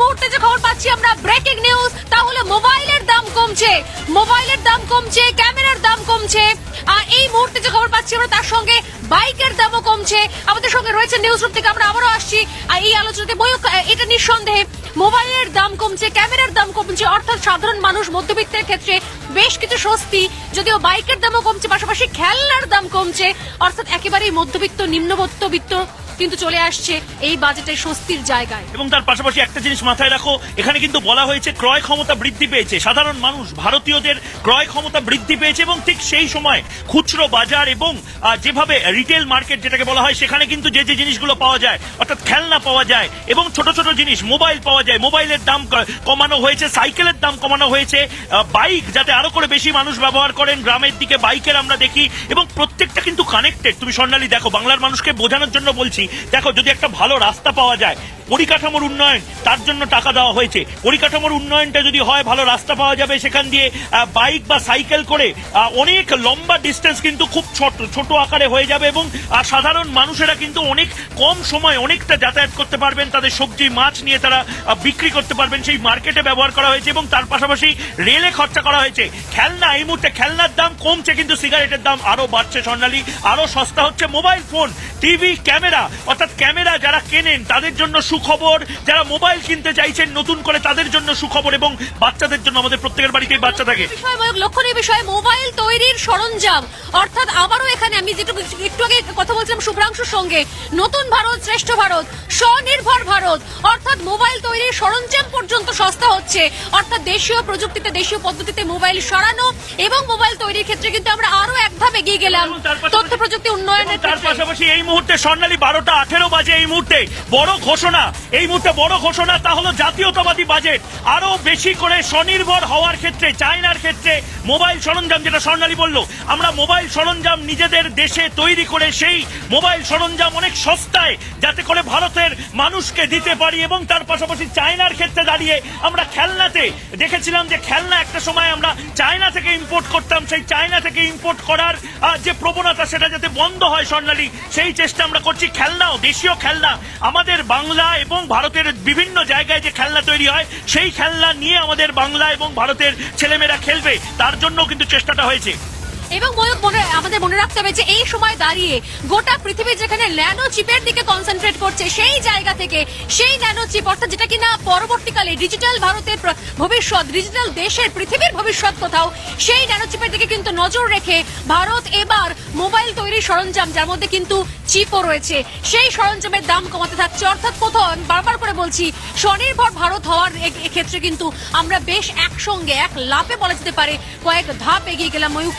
মুহূর্তে যে খবর পাচ্ছি আমরা ব্রেকিং নিউজ তাহলে মোবাইলের দাম কমছে। মোবাইলের দাম কমছে, ক্যামেরার দাম কমছে। আর এই মুহূর্তে যে খবর পাচ্ছি আমরা, তার সঙ্গে বাইকের দামও কমছে। আমাদের সঙ্গে রয়েছে নিউজ রুম থেকে আমরা আবারও আসছি। আর এই আলোচনাতে বইও এটা নিঃসন্দেহে মোবাইলের দাম কমছে, ক্যামেরার দাম কমছে। অর্থাৎ সাধারণ মানুষ, মধ্যবিত্তের ক্ষেত্রে বেশ কিছু স্বস্তি। যদিও বাইকের দামও কমছে, পাশাপাশি খেলনার দাম কমছে। অর্থাৎ একেবারেই মধ্যবিত্ত নিম্নবিত্ত কিন্তু চলে আসছে এই বাজেটের স্বস্তির জায়গায়। এবং তার পাশাপাশি একটা জিনিস মাথায় রাখো, এখানে কিন্তু বলা হয়েছে ক্রয় ক্ষমতা বৃদ্ধি পেয়েছে। সাধারণ মানুষ, ভারতীয়দের ক্রয় ক্ষমতা বৃদ্ধি পেয়েছে এবং ঠিক সেই সময় খুচরো বাজার এবং যেভাবে রিটেল মার্কেট যেটাকে বলা হয়, সেখানে কিন্তু যে যে জিনিসগুলো পাওয়া যায়, অর্থাৎ খেলনা পাওয়া যায় এবং ছোট ছোট জিনিস মোবাইল পাওয়া যায় মোবাইলের দাম কমানো হয়েছে সাইকেলের দাম কমানো হয়েছে বাইক যাতে আরও করে বেশি মানুষ ব্যবহার করেন, গ্রামের দিকে বাইকের আমরা দেখি এবং প্রত্যেকটা কিন্তু কানেক্টেড তুমি স্বর্ণালী দেখো, বাংলার মানুষকে বোঝানোর জন্য বলছি দেখো, যদি একটা ভালো রাস্তা পাওয়া যায়, পরিকাঠামোর উন্নয়ন, তার জন্য টাকা দেওয়া হয়েছে। পরিকাঠামোর উন্নয়নটা যদি হয়, ভালো রাস্তা পাওয়া যাবে সেখান দিয়ে বাইক বা সাইকেল করে অনেক লম্বা ডিস্টেন্স কিন্তু খুব ছোট ছোট আকারে হয়ে যাবে এবং সাধারণ মানুষেরা কিন্তু অনেক কম সময় অনেকটা যাতায়াত করতে পারবেন। তাদের সবজি, মাছ নিয়ে তারা বিক্রি করতে পারবেন। সেই মার্কেটে ব্যবহার করা হয়েছে এবং তার পাশাপাশি রেলে খরচা করা হয়েছে। খেলনা, এই মুহূর্তে খেলনার দাম কমছে, কিন্তু সিগারেটের দাম আরও বাড়ছে স্বর্ণালী। আরও সস্তা হচ্ছে মোবাইল ফোন, টিভি, ক্যামেরা। অর্থাৎ ক্যামেরা যারা কেনেন তাদের জন্য সুখবর, যারা মোবাইল কিনতে চাইছেন নতুন করে তাদের জন্য সুখবর এবং বাচ্চাদের জন্য আমাদের প্রত্যেকের বাড়িতেই বাচ্চা থাকে। লক্ষণীয় বিষয় মোবাইল তৈরির সরঞ্জাম। অর্থাৎ আবারও এখানে আমি যেটুকু একটু আগে কথা বলছিলাম শুভ্রাংশুর সঙ্গে। নতুন ভারত, শ্রেষ্ঠ ভারত, স্বনির্ভর ভারত। অর্থাৎ মোবাইল তৈরির সরঞ্জাম পর্যন্ত সস্তা হচ্ছে। অর্থাৎ দেশীয় প্রযুক্তিতে দেশীয় পদ্ধতিতে মোবাইল সরানো এবং মোবাইল তৈরির ক্ষেত্রে কিন্তু আমরা আরও এক ধাপ এগিয়ে গেলাম। তথ্য প্রযুক্তি উন্নয়নের তার পাশাপাশি এই মুহূর্তে স্বর্ণালী বারোটা আঠেরো বাজে এই মুহূর্তে। বড় ঘোষণা। এই মুহূর্তে বড় ঘোষণা, তা হলো জাতীয়তাবাদী বাজেট। আরও বেশি করে স্বনির্ভর হওয়ার ক্ষেত্রে, চায়নার ক্ষেত্রে মোবাইল সরঞ্জাম, যেটা স্বর্ণালী বলল, আমরা মোবাইল সরঞ্জাম নিজেদের দেশে তৈরি করে সেই মোবাইল সরঞ্জাম অনেক সস্তায় যাতে করে ভারতের মানুষকে দিতে পারি এবং তার পাশাপাশি চায়নার ক্ষেত্রে দাঁড়িয়ে আমরা খেলনাতে দেখেছিলাম যে খেলনা একটা সময় আমরা চায়না থেকে ইম্পোর্ট করতাম, সেই চায়না থেকে ইম্পোর্ট করার যে প্রবণতা, সেটা যাতে বন্ধ হয় স্বর্ণালী, সেই চেষ্টা আমরা করছি। খেলনাও, দেশীয় খেলনা। আমাদের বাংলা এবং ভারতের বিভিন্ন জায়গায় যে খেলনা তৈরি হয়, সেই খেলনা নিয়ে আমাদের বাংলা এবং ভারতের ছেলেমেয়েরা খেলবে। তার জন্য কিন্তু চেষ্টাটা হয়েছে। এবং মনে আমাদের মনে রাখতে হবে যে এই সময় দাঁড়িয়ে গোটা পৃথিবী যেখানে ন্যানো চিপের দিকে কনসেন্ট্রেট করছে, সেই জায়গা থেকে সেই ন্যানো চিপ, অর্থাৎ যেটা কিনা পরবর্তীকালে ডিজিটাল ভারতের ভবিষ্যৎ ডিজিটাল দেশের পৃথিবীর ভবিষ্যৎ কোথাও, সেই ন্যানো চিপের দিকে কিন্তু নজর রেখে ভারত এবার মোবাইল তৈরির সরঞ্জাম, যার মধ্যে কিন্তু চিপও রয়েছে, সেই সরঞ্জামের দাম কমাতে থাকছে। অর্থাৎ কোথাও বারবার করে বলছি, স্বনির্ভর ভারত হওয়ার এক্ষেত্রে কিন্তু আমরা বেশ একসঙ্গে, এক লাপে বলা যেতে পারে, কয়েক ধাপ এগিয়ে গেলাম ময়ূক